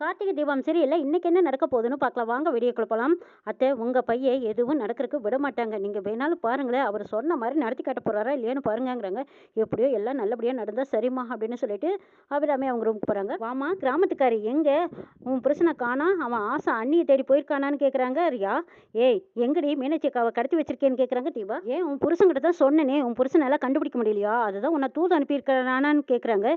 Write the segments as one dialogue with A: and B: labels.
A: கார்த்திகை தீபம் சரியில்லை இன்னைக்கு என்ன நடக்க போகுதுன்னு பார்க்கலாம். வாங்க வீடியோக்குள்ள போகலாம் அத்தை உங்கள் பையன் எதுவும் நடக்கிறதுக்கு விட மாட்டாங்க. நீங்கள் வேணாலும் பாருங்களேன். அவர் சொன்ன மாதிரி நடத்தி காட்ட போகிறாரா இல்லையான்னு பாருங்கங்கிறாங்க. எப்படியோ எல்லாம் நல்லபடியாக நடந்தால் சரிம்மா அப்படின்னு சொல்லிட்டு அபிராமி அவங்க ரூமுக்கு போகிறாங்க வாமா கிராமத்துக்காரி எங்கே? உன் புருஷனை காணா? அவன் ஆசை அண்ணியை தேடி போயிருக்கானான்னு கேட்குறாங்க ரியா ஏய் எங்கடி மீனாட்சி அக்காவை கடத்தி வச்சிருக்கேன்னு கேட்குறாங்க தீபா. ஏன் உன் புருஷன்கிட்ட தான் சொன்னனே. உன் புருஷனால கண்டுபிடிக்க முடியலையா? அதுதான் உன்னை தூது அனுப்பியிருக்கிறானான்னு கேட்குறாங்க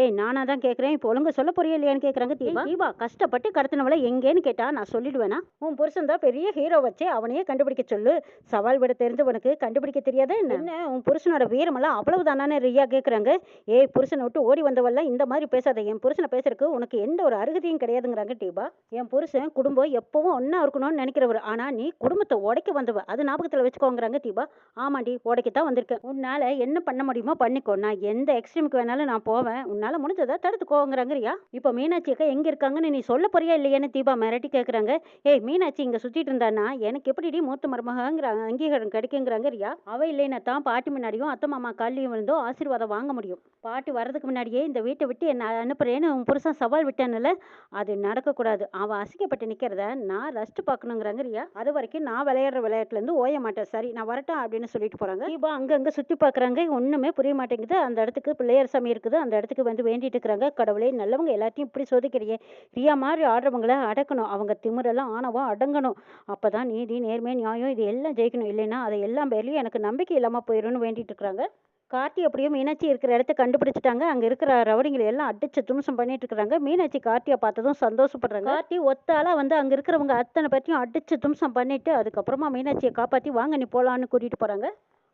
A: ஏய் நானாக தான் கேட்குறேன் இப்போ ஒழுங்கு சொல்ல போறியா இல்லையான்னு கேட்குறாங்க தீபா. தீபா கஷ்டப்பட்டு கடத்தினவளை எங்கேன்னு கேட்டா நான் சொல்லிடுவேனா? உன் புருஷன் தான் பெரிய ஹீரோ வச்சு அவனையே கண்டுபிடிக்க சொல்லு. சவால் விட தெரிஞ்சவனுக்கு கண்டுபிடிக்க தெரியாதா என்ன? உன் புருஷனோட வீரமெல்லாம் அவ்வளவுதானே ரியா கேட்குறாங்க ஏய் புருஷனை விட்டு ஓடி வந்தவெல்லாம் இந்த மாதிரி பேசாத. என் புருஷனை பேசுறதுக்கு உனக்கு எந்த ஒரு அருகதையும் கிடையாதுங்கிறாங்க தீபா என் புருஷன் குடும்பம் எப்பவும் ஒன்றா இருக்கணும்னு நினைக்கிறவர். ஆனா நீ குடும்பத்தை உடைக்க வந்தவ. அது ஞாபகத்தில் வச்சுக்கோங்கிறாங்க தீபா ஆமாண்டி உடைக்கத்தான் வந்திருக்கேன். உன்னால என்ன பண்ண முடியுமோ பண்ணிக்கோ. நான் எந்த எக்ஸ்ட்ரீமுக்கு வேணாலும் நான் போவேன். உன்னால முடிஞ்சதை தடுத்துக்கோங்கிறாங்க ரியா. இப்போ மீனாட்சி அக்கா எங்க இருக்காங்கன்னு நீ சொல்ல போறியா இல்லையான்னு தீபா மிரட்டி கேட்குறாங்க ஏய் மீனாட்சி இங்கே சுற்றிட்டு இருந்தானா எனக்கு எப்படிடி மூத்த மருமகங்கிற அங்கீகாரம் கிடைக்குங்கிறாங்க ரியா. அவ இல்லைன்னா தான் பாட்டி முன்னாடியும் அத்தை மாமா காலையும் இருந்தோ ஆசீர்வாதம் வாங்க முடியும். பாட்டி வர்றதுக்கு முன்னாடியே இந்த வீட்டை விட்டு என்ன அனுப்புறேன்னு உன் புருஷன் சவால் விட்டானல அது நடக்கக்கூடாது. அவன் அசிக்கப்பட்டு நிற்கிறத நான் ரசிச்சு பார்க்கணுங்கிறாங்க ரியா. அது வரைக்கும் நான் விளையாடுற விளையாட்டுலேருந்து ஓய மாட்டேன். சரி நான் வரட்டேன் அப்படின்னு சொல்லிட்டு போகிறாங்க தீபா அங்கங்கே சுற்றி பார்க்குறாங்க. ஒன்றுமே புரிய மாட்டேங்குது. அந்த இடத்துக்கு பிள்ளையார் சாமி இருக்குது. அந்த இடத்துக்கு வந்து வேண்டிட்டு இருக்கிறாங்க. கடவுளே நல்லவங்க எல்லாத்தையும் இப்படி சோதிக்கிறியே. ரியா மாதிரி ஆடுறவங்கள அடக்கணும். அவங்க திமிரெல்லாம் ஆணவம் அடங்கணும். அப்போ தான் நீதி நேர்மை நியாயம் இது எல்லாம் ஜெயிக்கணும். இல்லைன்னா அதை எல்லாம் பேர்லையும் எனக்கு நம்பிக்கை இல்லாமல் போயிடும்னு வேண்டிட்டு இருக்கிறாங்க. கார்த்தி அப்படியே மீனாட்சி இருக்கிற இடத்த கண்டுபிடிச்சிட்டாங்க. அங்க இருக்கிற ரவுடிங்களை எல்லாம் அடிச்சு தும்சம் பண்ணிட்டு இருக்கிறாங்க. மீனாட்சி கார்த்தியை பார்த்ததும் சந்தோஷப்படுறாங்க. கார்த்தி ஒத்தாலா வந்து அங்க இருக்கிறவங்க அத்தனை பேர்த்தையும் அடிச்சு தும்சம் பண்ணிட்டு அதுக்கப்புறமா மீனாட்சியை காப்பாத்தி வாங்க நீ போலான்னு கூட்டிட்டு போறாங்க.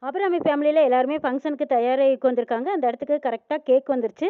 A: அபிராமி ஃபேமிலியில் எல்லாருமே ஃபங்க்ஷனுக்கு தயாராகி வந்திருக்காங்க அந்த இடத்துக்கு கரெக்டாக கேக் வந்துருச்சு.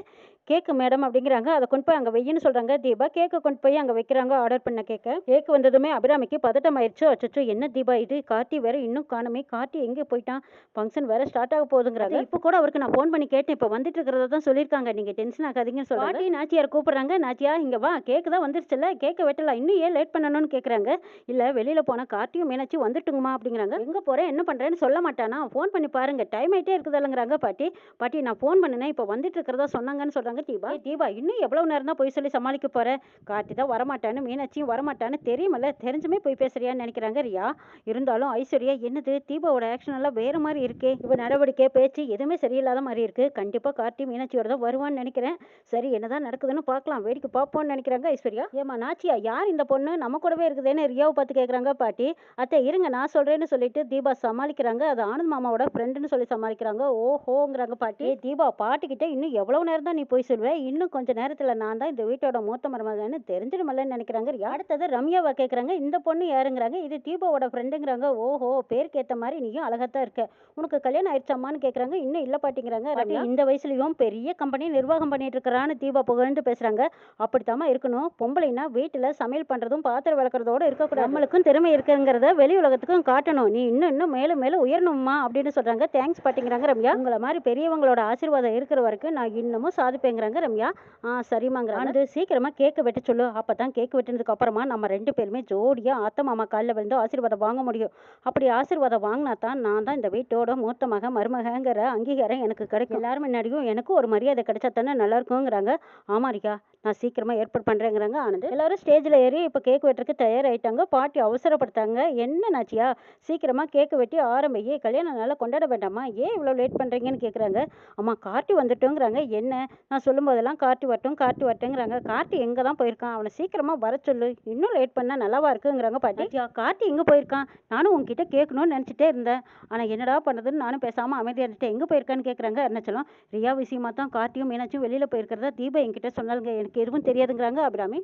A: கேக்கு மேடம் அப்படிங்கிறாங்க. அதை கொண்டு போய் அங்கே வையின்னு சொல்கிறாங்க தீபா கேக்கை கொண்டு போய் அங்கே வைக்கிறாங்க ஆர்டர் பண்ண கேக்கை கேக் வந்ததுமே அபிராமிக்கு பதட்டம் ஆயிடுச்சு. அச்சோ என்ன தீபா இது? கார்த்தி வேற இன்னும் காணுமே. கார்த்தி எங்கே போயிட்டான்? ஃபங்க்ஷன் வேற ஸ்டார்ட் ஆக போகுதுங்கிறாங்க. இப்போ கூட அவருக்கு நான் ஃபோன் பண்ணி கேட்டேன். இப்போ வந்துட்டு இருக்கிறத தான் சொல்லியிருக்காங்க. நீங்கள் டென்ஷன் ஆகாதீங்கன்னு சொல்கிறாங்க பாட்டி நாச்சியார் கூப்பிட்றாங்க. நாச்சியா இங்கே வா. கேக்கு தான் வந்துருச்சுல்ல. கேக்கை வெட்டலாம். இன்னும் ஏன் லேட் பண்ணணும்னு கேட்குறாங்க இல்லை வெளியில் போனால் கார்த்தியும் மீனாட்சி வந்துட்டுங்கம்மா அப்படிங்கிறாங்க. எங்கே போகிறேன் என்ன பண்ணுறேன்னு சொல்ல மாட்டானா? ஃபோன் பண்ணி பாருங்க. டைம் ஆயிட்டே இருக்குதுல்லங்கிறாங்க பாட்டி. பாட்டி நான் ஃபோன் பண்ணினேன். இப்போ வந்துட்டு இருக்கிறதா சொன்னாங்கன்னு சொல்கிறாங்க தீபா. தீபா இன்னும் எவ்வளோ நேரம் தான் போய் சொல்லி சமாளிக்க போற? கார்த்தி தான் வரமாட்டான்னு மீனாட்சியும் வரமாட்டான்னு தெரியுமல்ல. தெரிஞ்சுமே போய் பேசுறியான்னு நினைக்கிறாங்க ரியா. இருந்தாலும் ஐஸ்வர்யா என்னது? தீபாவோட ஆக்ஷன் எல்லாம் வேற மாதிரி இருக்கே. இவ நடவடிக்கை பேச்சு எதுவுமே சரியில்லாத மாதிரி இருக்கு. கண்டிப்பாக கார்த்தி மீனாட்சியோட தான் வருவான்னு நினைக்கிறேன். சரி என்னதான் நடக்குதுன்னு பார்க்கலாம். வேடிக்கை பார்ப்போம்னு நினைக்கிறாங்க ஐஸ்வர்யா. ஏமா நாச்சியா யார் இந்த பொண்ணு? நம்ம கூடவே இருக்குதுன்னு ரியாவை பார்த்து கேட்குறாங்க பாட்டி. அத்தை இருங்க நான் சொல்றேன்னு சொல்லிட்டு தீபா சமாளிக்கிறாங்க. அது ஆனந்த் மாமாவோட ஃப்ரெண்டுன்னு சொல்லி சமாளிக்கிறாங்க. ஓஹோங்கிறாங்க பாட்டி. தீபா பாட்டிக்கிட்ட இன்னும் எவ்வளவு நேரம் தான் நீ போய் சொல்லுவ? இன்னும் கொஞ்ச நேரத்துல நான் தான் இந்த வீட்டோட மூத்த மருமகன்னு தெரிஞ்சிடுமல்லன்னு நினைக்கிறாங்க. அடுத்தது ரம்யாவை கேட்குறாங்க இந்த பொண்ணு யாருங்கிறாங்க? இது தீபாவோட ஃப்ரெண்டுங்கிறாங்க ஓஹோ பேருக்கு ஏத்த மாதிரி நீயும் அழகாத்தான் இருக்க. உனக்கு கல்யாணம் ஆயிடுச்சாமான்னு கேட்குறாங்க இன்னும் இல்லை பாட்டிங்கிறாங்க. ரம்யா இந்த வயசுலயும் பெரிய கம்பெனி நிர்வாகம் பண்ணிட்டு இருக்கிறான்னு தீபா புகழ்ந்து பேசுறாங்க. அப்படித்தாம்மா இருக்கணும். பொம்பளைனா வீட்டுல சமையல் பண்றதும் பாத்திரம் விளக்குறதோட இருக்கக்கூடாது. நம்மளுக்கும் திறமை இருக்குங்கிறத வெளி உலகத்துக்கும் காட்டணும். நீ இன்னும் இன்னும் மேலும் மேலும் உயரணும்மா அப்படின்னு சொல்றாங்க. தேங்க்ஸ் பாட்டிங்கிறாங்க ரம்யா. உங்களை மாதிரி பெரியவங்களோட ஆசீர்வாதம் இருக்கிற வரைக்கும் நான் இன்னமும் சாதிப்பேங்கிறாங்க ரம்யா. ஆ சரிம்மாங்கிறாங்க. அது சீக்கிரமா கேக்கு வெட்ட சொல்லு. அப்பதான் கேக்கு வெட்டினதுக்கு அப்புறமா நம்ம ரெண்டு பேருமே ஜோடியா அத்தை மாமா காலில் விழுந்து ஆசீர்வாதம் வாங்க முடியும். அப்படி ஆசீர்வாதம் வாங்கினா தான் நான் தான் இந்த வீட்டோட மூத்த மக மருமகங்கிற அங்கீகாரம் எனக்கு கிடைக்கும். எல்லாரும் முன்னாடியும் எனக்கு ஒரு மரியாதை கிடைச்சா தானே நல்லா இருக்குங்கிறாங்க. ஆமா ரியா நான் சீக்கிரமா ஏற்பாடு பண்றேங்கிறாங்க ஆனந்த். எல்லாரும் ஸ்டேஜ்ல ஏறி இப்போ கேக் வெட்டுறதுக்கு தயாராயிட்டாங்க. பாட்டி அவசரப்படுத்தாங்க. என்ன நாச்சியா? சீக்கிரமா கேக்கு வெட்டி ஆரம்பியே. கல்யாண நாளை கொண்டாட வேண்டாமா? ஏன் இவ்வளோ லேட் பண்றீங்கன்னு கேக்குறாங்க. அம்மா கார்த்தி வந்துட்டோங்கிறாங்க. என்ன? நான் சொல்லும்போதெல்லாம் கார்த்தி வரட்டும் கார்த்தி வரட்டுங்கிறாங்க. கார்த்தி எங்க தான் போயிருக்கான்? அவனை சீக்கிரமா வர சொல்லு. இன்னும் லேட் பண்ணா நல்லாவா இருக்குங்கிறாங்க பாட்டி. "ஐயா, கார்த்தி எங்க போயிருக்கான்? நானும் உன்கிட்ட கேட்கணும்னு நினைச்சிட்டே இருந்தேன். ஆனா என்னடா பண்ணுறதுன்னு நானும் பேசாம அமைதியா இருந்துட்டு எங்க போயிருக்கான்னு கேக்குறாங்க அருணாச்சலம். ரியா விஷயமா தான் கார்த்தியும் மீனாட்சியும் வெளியில போயிருக்கிறதா தீபா என்கிட்ட சொன்னாலுங்க எனக்கு எதுவும் தெரியாதுங்கிறாங்க அபிராமி.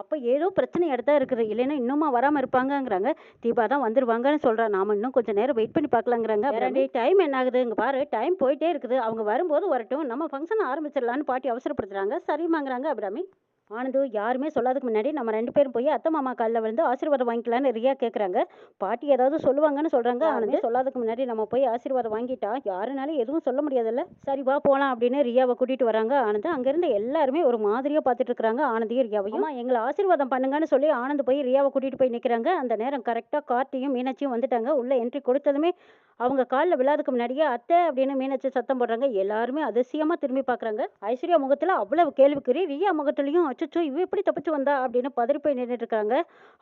A: அப்போ ஏதோ பிரச்சனை இடத்தான் இருக்குது. இல்லைன்னா இன்னுமா வராமல் இருப்பாங்கங்கிறாங்க. தீபா தான் வந்துருவாங்கன்னு சொல்கிறா நாம இன்னும் கொஞ்சம் நேரம் வெயிட் பண்ணி பார்க்கலாங்கிறாங்க. வேறண்டி டைம் என்ன ஆகுது? இங்கே பாரு டைம் போயிட்டே இருக்குது. அவங்க வரும்போது வரட்டும். நம்ம ஃபங்க்ஷன் ஆரம்பிச்சிடலான்னு பாட்டி அவசரப்படுத்துகிறாங்க சரிமாங்கிறாங்க அபிராமி. ஆனந்து யாருமே சொல்லாததுக்கு முன்னாடி நம்ம ரெண்டு பேரும் போய் அத்தை மாமா காலில் விழுந்து ஆசீர்வாதம் வாங்கிக்கலாம்னு ரியா கேட்குறாங்க பாட்டி ஏதாவது சொல்லுவாங்கன்னு சொல்கிறாங்க ஆனந்து சொல்லாததுக்கு முன்னாடி நம்ம போய் ஆசீர்வாதம் வாங்கிட்டா யாருனாலும் எதுவும் சொல்ல முடியாதுல்ல. சரி வா போகலாம் அப்படின்னு ரியாவை கூட்டிகிட்டு வராங்க. ஆனந்த் அங்கேருந்து எல்லாருமே ஒரு மாதிரியாக பார்த்துட்டு இருக்கிறாங்க ஆனந்தையும் ரியாவையும். எங்களை ஆசீர்வாதம் பண்ணுங்கன்னு சொல்லி ஆனந்த் போய் ரியாவை கூட்டிகிட்டு போய் நிற்கிறாங்க அந்த நேரம் கரெக்டாக கார்த்தியும் மீனாட்சியும் வந்துட்டாங்க. உள்ள என்ட்ரி கொடுத்ததுமே அவங்க காலில் விழாதுக்கு முன்னாடியே அத்தை அப்படின்னு மீனாட்சி சத்தம் போடுறாங்க. எல்லாருமே அதிசயமாக திரும்பி பார்க்குறாங்க ஐஸ்வர்யா முகத்தில் அவ்வளவு கேள்விக்குறி ரியா முகத்துலையும் அச்சச்சோ இவ எப்படி தப்பிச்சு வந்தா அப்படின்னு பதறி போய் நின்றுட்டு இருக்காங்க.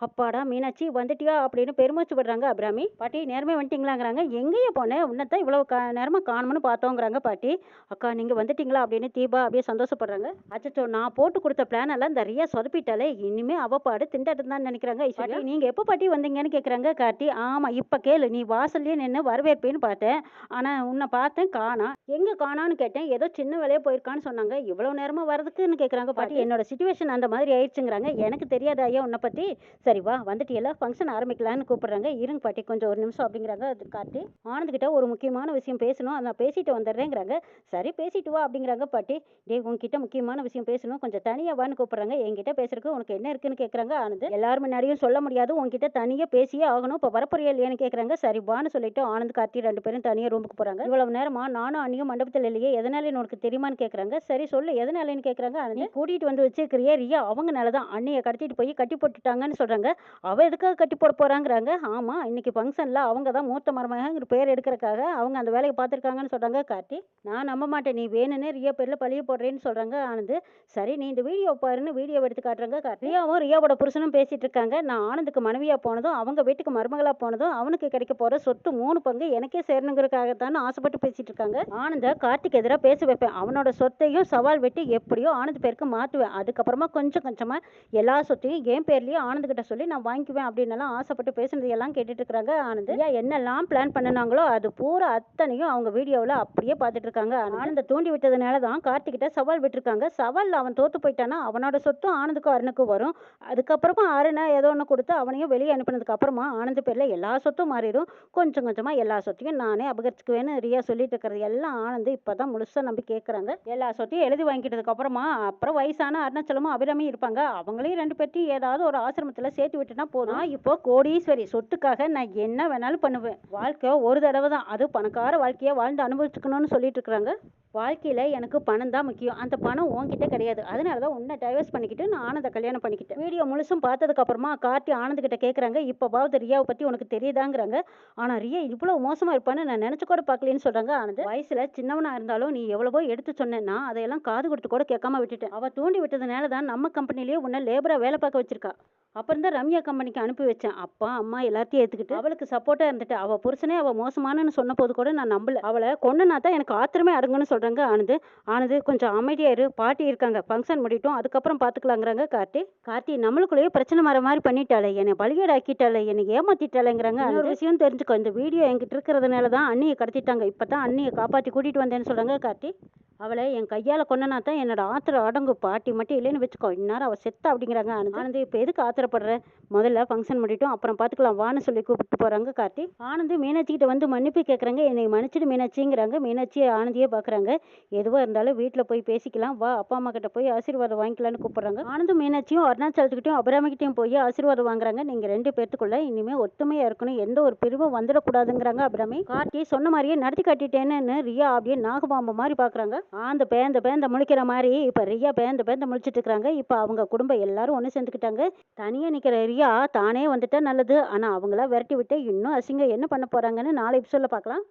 A: அப்பாடா மீனாட்சி வந்துட்டியா அப்படின்னு பெருமூச்சு விடுறாங்க அபிராமி. பாட்டி நேரமே வந்துட்டீங்களாங்கிறாங்க. எங்கேயே போனேன். உன்னத்தான் இவ்வளவு கா நேரமாக காணும்னு பார்த்தோங்கிறாங்க பாட்டி. அக்கா நீங்கள் வந்துட்டீங்களா அப்படின்னு தீபா அப்படியே சந்தோஷப்படுறாங்க. அச்சச்சோ நான் போட்டு கொடுத்த பிளான் எல்லாம் இந்த ரியா சொதப்பிட்டாலே இனிமே அவ பாடு திண்டாட்டம் தான் நினைக்கிறாங்க பாட்டி நீங்கள் எப்போ பாட்டி வந்தீங்கன்னு கேட்குறாங்க கார்த்தி. ஆமாம் இப்போ கேளு. நீ வாசல்லே நின்று வரவேற்பேன்னு பார்த்தேன். ஆனால் உன்னை பார்த்தேன் காணா. எங்கே காணான்னு கேட்டேன். ஏதோ சின்ன வேலையே போயிருக்கான்னு சொன்னாங்க. இவ்வளோ நேரமாக வரதுக்குன்னு கேட்குறாங்க பாட்டி. என்னோட சுச்சுவேஷன் அந்த மாதிரி ஆயிடுச்சுங்கிறாங்க. எனக்கு தெரியாத ஐயா உன்னை பற்றி சரி வா வந்துட்டியெல்லாம் ஃபங்க்ஷன் ஆரம்பிக்கலான்னு கூப்பிடுறாங்க. இருங்க பாட்டி கொஞ்சம் ஒரு நிமிஷம் அப்படிங்கிறாங்க. அது கார்த்தி ஆனந்த்கிட்ட ஒரு முக்கியமான விஷயம் பேசணும். அதை நான் பேசிட்டு வந்துடுறேங்கிறாங்க. சரி பேசிட்டு வா அப்படிங்கிறாங்க பாட்டி. டேய் உன்கிட்ட முக்கியமான விஷயம் பேசணும். கொஞ்சம் தனியாக வான்னு கூப்பிடுறாங்க. என்கிட்ட பேசுறதுக்கு உனக்கு என்ன இருக்குன்னு கேட்குறாங்க ஆனந்த். எல்லாரும் முன்னாடியும் சொல்ல முடியாது. உன்கிட்ட தனியாக பேசியே ஆகணும். இப்போ வரப்போறியா இல்லையான்னு கேட்குறாங்க சரி வான்னு சொல்லிட்டு ஆனந்த் கார்த்தி ரெண்டு பேரும் தனியாக ரூமுக்கு போகிறாங்க இவ்வளவு நேரமா நானும் அண்ணியும் மண்டபத்தில் இல்லையே எதனால உனக்கு தெரியுமான்னு கேட்குறாங்க சரி சொல்லு எதனாலன்னு கேட்குறாங்க நீ கூட்டிகிட்டு வந்து வச்சிருக்கிறியா ரியா அவங்கனால தான் அண்ணியை கடத்திட்டு போய் கட்டி போட்டுட்டாங்கன்னு சொல்கிறாங்க அவள் எதுக்காக கட்டி போட போகிறாங்கிறாங்க ஆமாம் இன்னைக்கு ஃபங்க்ஷனில் அவங்க தான் மூத்த மருமகங்கிற பேர் எடுக்கிறக்காக அவங்க அந்த வேலையை பார்த்துருக்காங்கன்னு சொல்கிறாங்க கார்த்தி நான் நம்ப மாட்டேன். நீ வேணும்னே ரியா பேரில் பழிய போடுறேன்னு சொல்கிறாங்க ஆனந்த். சரி நீ இந்த வீடியோ பாருன்னு வீடியோ எடுத்து காட்டுறாங்க ரியாவும் ரியாவோட புருஷனும் பேசிட்டு இருக்காங்க. நான் ஆனந்துக்கு மனைவியாக போனதும் அவங்க வீட்டுக்கு மருமகளாக போனதும் அவனுக்கு கிடைக்க போகிற சொத்து மூணு பங்கு எனக்கே சேரணுங்கிறதுக்காகத்தான் ஆசைப்பட்டு பேசிட்டு இருக்காங்க. ஆனந்த கார்த்திக் எதிராக பேச வைப்பேன். அவனோட சொத்தையும் சவால் விட்டு எப்படியோ ஆனந்த் பேருக்கு மாற்றுவேன் அதுக்கப்புறமா கொஞ்சம் கொஞ்சமாக எல்லா சொத்தையும் என் பேர்லயே ஆனந்த் கிட்ட சொல்லி நான் வாங்கிக்குவேன் அப்படின்னு ஆசைப்பட்டு பேசுனது எல்லாம் கேட்டுட்டு இருக்காங்க ஆனந்த். ஐயா என்னெல்லாம் பிளான் பண்ணினாங்களோ அது பூரா அத்தனையும் அவங்க வீடியோவில் அப்படியே பார்த்துட்டு இருக்காங்க. ஆனந்த தூண்டி விட்டதுனால தான் கார்த்திகிட்ட சவால் விட்டுருக்காங்க. சவாலில் அவன் தோத்து போயிட்டானா அவனோட சொத்தும் ஆனந்துக்கும் அருணுக்கும் வரும். அதுக்கப்புறமா அருணை ஏதோ ஒன்று கொடுத்து அவனையும் வெளியே அனுப்பினதுக்கு அப்புறமா ஆனந்த் பேரில் எல்லா சொத்தும் மாறிடும். கொஞ்சம் கொஞ்சமாக எல்லா சொத்தையும் நானே அபகரிச்சுக்குவேன்னு ரியா சொல்லிட்டு இருக்கிறது எல்லாம் ஆனந்த் இப்போ தான் முழுசாக நம்பி கேட்குறாங்க எல்லா சொத்தையும் எழுதி வாங்கிட்டதுக்கு அப்புறமா அப்புறம் வயசான அருணாச்சலமும் அபிராமியும் இருப்பாங்க. அவங்களையும் ரெண்டு பேர்த்தையும் ஏதாவது ஒரு ஆசிரமத்தில் சேர்த்து விட்டுனா போதும். இப்போ கோடீஸ்வரி சொத்துக்காக நான் என்ன வேணாலும் பண்ணுவேன். வாழ்க்கை ஒரு தடவை தான். அது பணக்கார வாழ்க்கையை வாழ்ந்து அனுபவிச்சுக்கணும்னு சொல்லிட்டு இருக்கிறாங்க வாழ்க்கையில் எனக்கு பணம் தான் முக்கியம். அந்த பணம் உன்கிட்ட கிடையாது. அதனால தான் உன்னை டைவர்ஸ் பண்ணிக்கிட்டு நான் ஆனந்த கல்யாணம் பண்ணிக்கிட்டேன். வீடியோ முழுசும் பார்த்ததுக்கு அப்புறமா கார்த்தி ஆனந்த் கிட்ட கேட்குறாங்க இப்போவாவது ரியாவை பற்றி உனக்கு தெரியுதாங்கிறாங்க. ஆனால் ரியா இவ்வளோ மோசமாக இருப்பான்னு நான் நினச்சி கூட பார்க்கலன்னு சொல்கிறாங்க ஆனந்த். வயசில் சின்னவனாக இருந்தாலும் நீ எவ்வளவோ எடுத்து சொன்னேன்னா அதையெல்லாம் காது கொடுத்து கூட கேட்காம விட்டுட்டேன். அவள் தூண்டி விட்டதுனால தான் நம்ம கம்பெனிலேயே உன்னை லேபராக வேலை பார்க்க வச்சிருக்கா. அப்புறம் தான் ரம்யா கம்பெனிக்கு அனுப்பி வச்சேன். அப்பா அம்மா எல்லாத்தையும் ஏற்றுக்கிட்டு அவளுக்கு சப்போர்ட்டாக இருந்துட்டு. அவள் புருஷனே அவள் மோசமானன்னு சொன்ன போது கூட நான் நம்பல. அவளை கொண்டுனா தான் எனக்கு ஆத்திரமே அடங்குன்னு சொல்கிறாங்க ஆனது ஆனது கொஞ்சம் அமைதியாக இரு. பாட்டி இருக்காங்க. ஃபங்க்ஷன் முடிட்டோம் அதுக்கப்புறம் பார்த்துக்கலாங்கிறாங்க கார்த்தி. கார்த்தி நம்மளுக்குள்ளேயே பிரச்சனை வர மாதிரி பண்ணிட்டாளே. என்னை பலிகேடு ஆக்கிட்டாளே என்னை ஏமாத்திட்டாளேங்கிறாங்க இன்னொரு விஷயம் தெரிஞ்சுக்கோ. இந்த வீடியோ என்கிட்ட இருக்கிறதுனால தான் அண்ணியை கடத்திட்டாங்க. இப்போ தான் அண்ணியை காப்பாற்றி கூட்டிகிட்டு வந்தேன்னு சொல்கிறாங்க கார்த்தி. அவளை என் கையால் கொண்டனா தான் என்னோட ஆத்திரம் அடங்கும். பாட்டி மட்டும் இல்லைன்னு வச்சுக்கோ. இந்நேரம் அவள் செத்தா அப்படிங்கிறாங்க ஆனந்த். இப்போ எதுக்கு ஆத்திரப்படுற? முதல்ல ஃபங்க்ஷன் முடிட்டோம் அப்புறம் பார்த்துக்கலாம் வான்னு சொல்லி கூப்பிட்டு போகிறாங்க கார்த்தி. ஆனந்த் மீனாட்சிகிட்ட வந்து மன்னிப்பு கேட்குறாங்க என்னை மன்னிச்சிட்டு மீனாட்சிங்கிறாங்க. மீனாட்சி ஆனந்தியே பார்க்குறாங்க எதுவாக இருந்தாலும் வீட்டில் போய் பேசிக்கலாம். வா அப்பா அம்மா கிட்ட போய் ஆசீர்வாதம் வாங்கிக்கலாம்னு கூப்பிட்றாங்க. ஆனந்தும் மீனாட்சியும் அருணாச்சலத்துக்கிட்டையும் அபிராமிக்கிட்டையும் போய் ஆசீர்வாதம் வாங்குறாங்க. நீங்கள் ரெண்டு பேர்த்துக்குள்ள இனிமேல் ஒத்துமையாக இருக்கணும். எந்த ஒரு பிரிவும் வந்துடக்கூடாதுங்கிறாங்க அபிராமி. கார்த்தி சொன்ன மாதிரியே நடத்தி காட்டிட்டேன்னு ரியா அப்படியே நாகபாம்பு மாதிரி பார்க்குறாங்க ஆந்த பேந்த பேந்த முழிக்கிற மாதிரி இப்போ ரியா பேந்த பேந்த முழிச்சிட்டு இருக்கிறாங்க இப்போ அவங்க குடும்பம் எல்லாரும் ஒன்று சேர்ந்துக்கிட்டாங்க. தனியாக நிற்கிற ரியா தானே வந்துட்டா நல்லது. ஆனால் அவங்களா விரட்டி விட்டு இன்னும் அசிங்கம் என்ன பண்ண போகிறாங்கன்னு நாளை எபிசோடில் பார்க்கலாம்